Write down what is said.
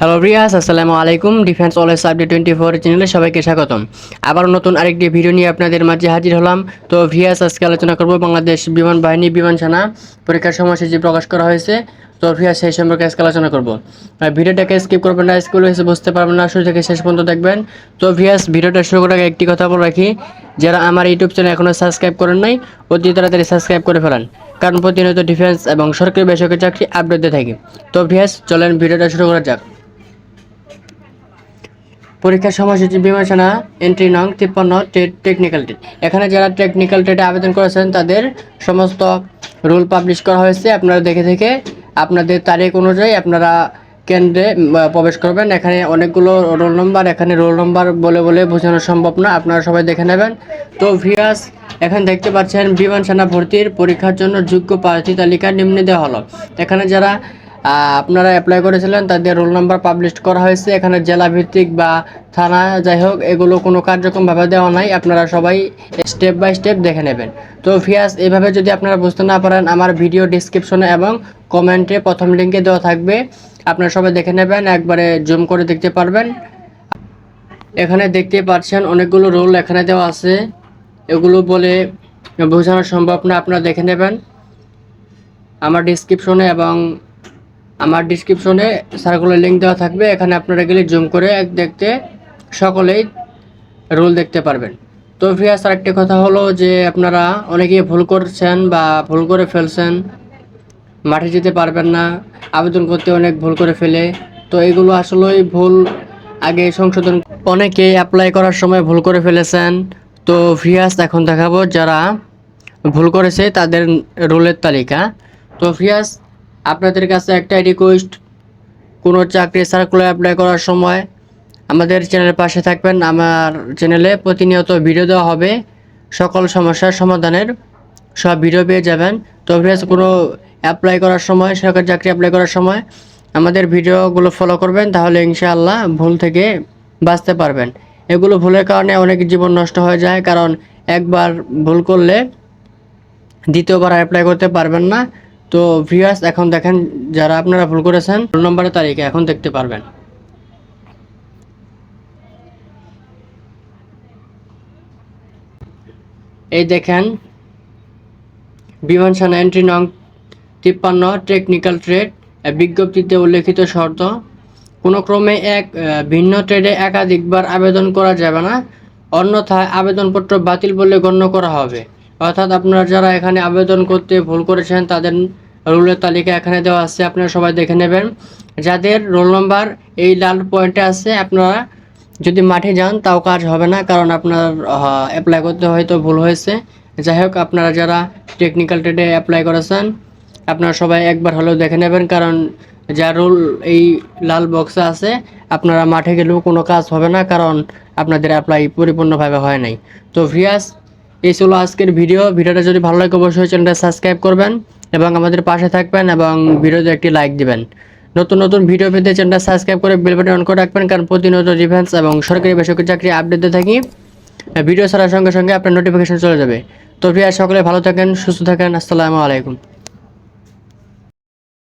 Hello Riya's আসসালামু আলাইকুম। Defence always update twenty four চ্যানেলে সবাইকে স্বাগতম। আবার নতুন আরেকটি ভিডিও নিয়ে আপনাদের মাঝে হাজির হলাম। তো ভিয়াস আজকে আলোচনা করব বাংলাদেশ বিমান বাহিনী, বিমান সেনা পরীক্ষার সময়সূচি প্রকাশ করা হয়েছে। তো ভিয়াস সেই সম্পর্কে আজকে আলোচনা করব। ভিডিওটাকে স্কিপ করবেন না স্কুল হয়েছে, বুঝতে পারবেন না, শুরু থেকে শেষ পর্যন্ত দেখবেন। তো ভিয়াস ভিডিওটা শুরু করার একটি কথা বলে রাখি, যারা আমার ইউটিউব চ্যানেল এখনও সাবস্ক্রাইব করেন নাই, অতি তাড়াতাড়ি সাবস্ক্রাইব করে ফেলান। কারণ প্রতিনিয়ত ডিফেন্স এবং সরকারি বেসরকারি চাকরি আপডেট দিয়ে থাকি। তো ভিয়াস চলেন ভিডিওটা শুরু করা যাক। পরীক্ষার সময়সূচি, বিবেচনা এন্ট্রি নং তিপ্পান্ন ট্রেড টেকনিক্যাল ট্রেড এখানে যারা টেকনিক্যাল ট্রেডে আবেদন করেছেন, তাদের সমস্ত রুল পাবলিশ করা হয়েছে। আপনারা দেখে দেখে আপনাদের তারিখ অনুযায়ী আপনারা কেন্দ্রে প্রবেশ করবেন। এখানে অনেকগুলো রোল নম্বর এখানে রোল নম্বর বলে বলে বোঝানো সম্ভব না। আপনারা সবাই দেখে নেবেন। তো ভিয়াস এখানে দেখতে পাচ্ছেন, বিমান সেনা ভর্তির পরীক্ষার জন্য যোগ্য প্রার্থী তালিকা নিম্নে দেওয়া হলো। এখানে যারা আপনারা অ্যাপ্লাই করেছিলেন তাদের রোল নাম্বার পাবলিশ করা হয়েছে। এখানে জেলা ভিত্তিক বা থানা, যাই হোক, এগুলো কোনো কার্যক্রমভাবে দেওয়া নাই। আপনারা সবাই স্টেপ বাই স্টেপ দেখে নেবেন। তো ফিয়াস এভাবে যদি আপনারা বুঝতে না পারেন, আমার ভিডিও ডিসক্রিপশনে এবং কমেন্টে প্রথম লিঙ্কে দেওয়া থাকবে। আপনারা সবাই দেখে নেবেন, একবারে জুম করে দেখতে পারবেন। এখানে দেখতে পাচ্ছেন, অনেকগুলো রোল এখানে দেওয়া আছে। এগুলো বলে বোঝানো সম্ভব না, আপনারা দেখে নেবেন। আমার ডিসক্রিপশনে এবং আমার ডিসক্রিপশনে সার্কুলার লিঙ্ক দেওয়া থাকবে। এখানে আপনারা গেলে জুম করে এক দেখতে সকলেই রুল দেখতে পারবেন। তো ফিয়াস আরেকটি কথা হলো যে আপনারা অনেকেই ভুল করছেন বা ভুল করে ফেলছেন, মাঠে যেতে পারবেন না, আবেদন করতে অনেক ভুল করে ফেলে। তো এগুলো আসলেই ভুল। আগে সংশোধন অনেকে অ্যাপ্লাই করার সময় ভুল করে ফেলেছেন। তো ফিয়াস এখন দেখাবো যারা ভুল করেছে তাদের রোলের তালিকা। তো ফিয়াস আপনাদের কাছে একটাই রিকোয়েস্ট কোনো চাকরি সার্কুলার অ্যাপ্লাই করার সময় আমাদের চ্যানেলের পাশে থাকবেন। আমার চ্যানেলে প্রতিনিয়ত ভিডিও দেওয়া হবে। সকল সমস্যার সমাধানের সব ভিডিও পেয়ে যাবেন। তো ফিয়াস কোনো অ্যাপ্লাই করার সময়, সরকারি চাকরি অ্যাপ্লাই করার সময় আমাদের ভিডিওগুলো ফলো করবেন, তাহলে ইনশাআল্লাহ ভুল থেকে বাঁচতে পারবেন। এগুলো ভুলের কারণে অনেক জীবন নষ্ট হয়ে যায়, কারণ একবার ভুল করলে দ্বিতীয়বার অ্যাপ্লাই করতে পারবেন না। তো ভিউয়ার্স এখন দেখেন যারা আপনারা ভুল করেছেন, রোল নম্বরের তারিখে এখন দেখতে পারবেন। এই দেখেন, বিমান এন্ট্রি নং তিপ্পান্ন টেকনিক্যাল ট্রেড বিজ্ঞপ্তিতে উল্লেখিত শর্ত, কোনো ক্রমে এক ভিন্ন ট্রেডে একাধিকবার আবেদন করা যাবে না, অন্যথায় আবেদনপত্র বাতিল বলে গণ্য করা হবে। অর্থাৎ আপনারা যারা এখানে আবেদন করতে ভুল করেছেন, তাদের রোলের তালিকা এখানে দেওয়া আছে, আপনারা সবাই দেখে নেবেন। যাদের রোল নম্বর এই লাল পয়েন্টে আছে, আপনারা যদি মাঠে যান, তাও কাজ হবে না, কারণ আপনার অ্যাপ্লাই করতে হয়তো ভুল হয়েছে। যাই হোক, আপনারা যারা টেকনিক্যাল ট্রেডে অ্যাপ্লাই করেছেন, আপনারা সবাই একবার হলেও দেখে নেবেন, কারণ যা রুল এই লাল বক্সে আছে, আপনারা মাঠে গেলেও কোনো কাজ হবে না, কারণ আপনাদের অ্যাপ্লাই পরিপূর্ণভাবে হয় নাই। তো ভিয়াস এই ছিল আজকের ভিডিও। ভিডিওটা যদি ভালো লাগে, অবশ্যই চ্যানেলটা সাবস্ক্রাইব করবেন। এবং আমাদের পাশে থাকবেন এবং ভিডিওতে একটি লাইক দিবেন। নতুন নতুন ভিডিও পেতে চ্যানেলটা সাবস্ক্রাইব করে বেল বাটন অন করে রাখবেন, কারণ প্রতিনিয়ত ডিফেন্স এবং সরকারি বেসরকারি চাকরি আপডেট দিতে থাকি ভিডিও ছাড়ার সঙ্গে সঙ্গে আপনার নোটিফিকেশন চলে যাবে। তো ভিয়ার সকলে ভালো থাকেন, সুস্থ থাকেন, আসসালামু আলাইকুম।